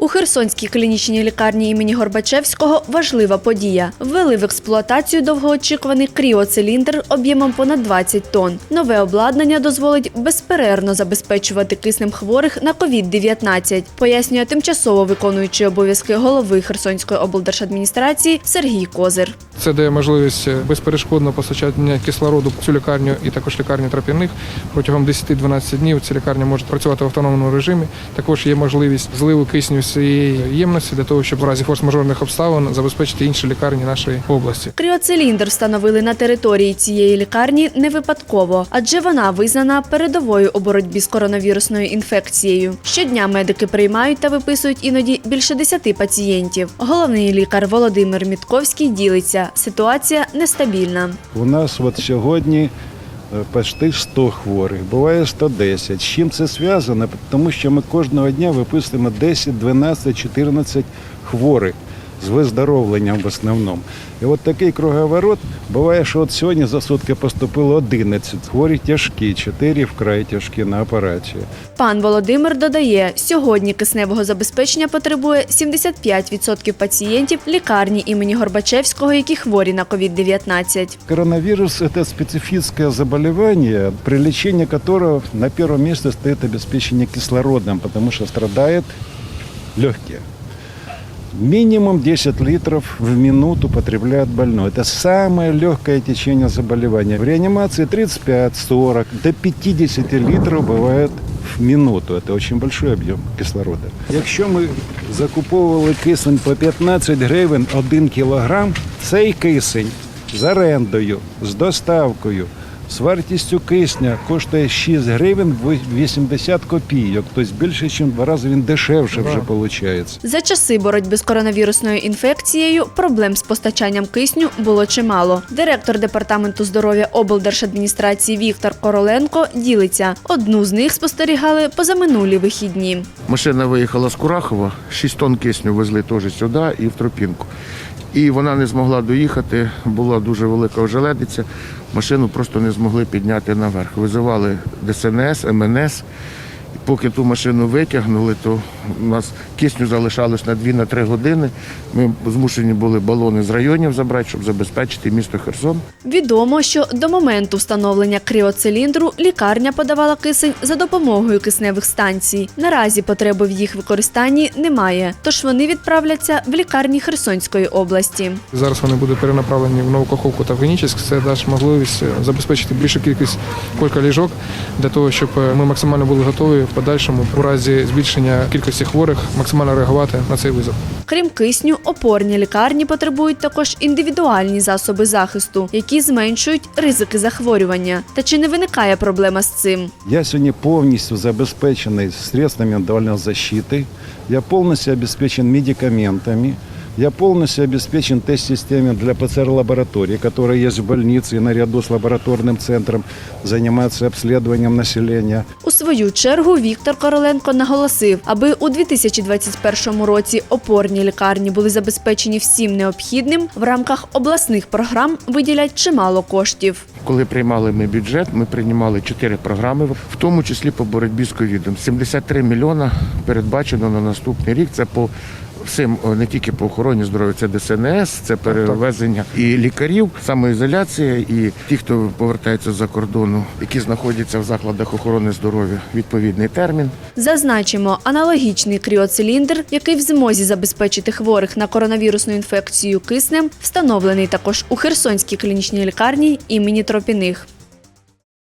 У Херсонській клінічній лікарні імені Горбачевського важлива подія. Ввели в експлуатацію довгоочікуваний кріоциліндр об'ємом понад 20 тонн. Нове обладнання дозволить безперервно забезпечувати киснем хворих на COVID-19, пояснює тимчасово виконуючий обов'язки голови Херсонської облдержадміністрації Сергій Козир. Це дає можливість безперешкодного постачання кислороду цю лікарню і також лікарню тропільних. Протягом 10-12 днів ці лікарні можуть працювати в автономному режимі. Також є можливість зливу кисню цієї ємності для того, щоб у разі форс-мажорних обставин забезпечити інші лікарні нашої області. Кріоциліндр встановили на території цієї лікарні не випадково, адже вона визнана передовою у боротьбі з коронавірусною інфекцією. Щодня медики приймають та виписують іноді більше 10 пацієнтів. Головний лікар Володимир Мітковський ділиться. Ситуація нестабільна. У нас от сьогодні почти 100 хворих, буває 110. З чим це зв'язано? Тому що ми кожного дня виписуємо 10, 12, 14 хворих з виздоровленням в основному. І от такий круговорот буває, що от сьогодні за сутки поступило 11 хворі тяжкі, 4 вкрай тяжкі на апараті. Пан Володимир додає, сьогодні кисневого забезпечення потребує 75% пацієнтів лікарні імені Горбачевського, які хворі на COVID-19. Коронавирус – это специфическое заболевание, при лечении которого на первом месте стоит обеспечение кислородом, потому что страдает легкие. Минимум 10 литров в минуту потребляет больной. Это самое легкое течение заболевания. В реанимации 35-40 до 50 литров бывает в минуту. Это очень большой об'єм кислорода. Якщо ми закуповували кисень по 15 гривень 1 кілограм, цей кисень з орендою, з доставкою, з вартістю кисня коштує 6 гривень 80 копійок. Тобто більше, ніж два рази він дешевше вже виходить. За часи боротьби з коронавірусною інфекцією проблем з постачанням кисню було чимало. Директор департаменту здоров'я облдержадміністрації Віктор Короленко ділиться. Одну з них спостерігали позаминулі вихідні. Машина виїхала з Курахова, 6 тонн кисню везли теж сюди і в Тропінку. І вона не змогла доїхати, була дуже велика ожеледиця. Машину просто не змогли підняти наверх. Визивали ДСНС, МНС. І Поки ту машину витягнули, то у нас кисню залишалось на 2-3 години. Ми змушені були балони з районів забрати, щоб забезпечити місто Херсон. Відомо, що до моменту встановлення кріоциліндру лікарня подавала кисень за допомогою кисневих станцій. Наразі потреби в їх використанні немає, тож вони відправляться в лікарні Херсонської області. Зараз вони будуть перенаправлені в Новокаховку та в Генічеськ. Це дасть можливість е, забезпечити більшу кількість кілька ліжок для того, щоб е, ми максимально були готові в подальшому у разі збільшення кількості хворих максимально реагувати на цей визов. Крім кисню, опорні лікарні потребують також індивідуальні засоби захисту, які зменшують ризики захворювання. Та чи не виникає проблема з цим? Я сьогодні повністю забезпечений средствами індивідуальної защити. Я повністю обеспечен медикаментами. Я полностью обеспечен тест-системой для ПЦР-лаборатории, которая есть в больнице и наряду с лабораторным центром занимается обследованием населения. У свою чергу Віктор Короленко наголосив, аби у 2021 році опорні лікарні були забезпечені всім необхідним, в рамках обласних програм виділять чимало коштів. Коли приймали ми бюджет, ми приймали чотири програми, в тому числі по боротьбі з ковідом. 73 мільйона передбачено на наступний рік. Це по всім, не тільки по охороні здоров'я, це ДСНС, це перевезення і лікарів, самоізоляція, і ті, хто повертається з-за кордону, які знаходяться в закладах охорони здоров'я, відповідний термін. Зазначимо, аналогічний кріоциліндр, який в змозі забезпечити хворих на коронавірусну інфекцію киснем, встановлений також у Херсонській клінічній лікарні імені Тропіних.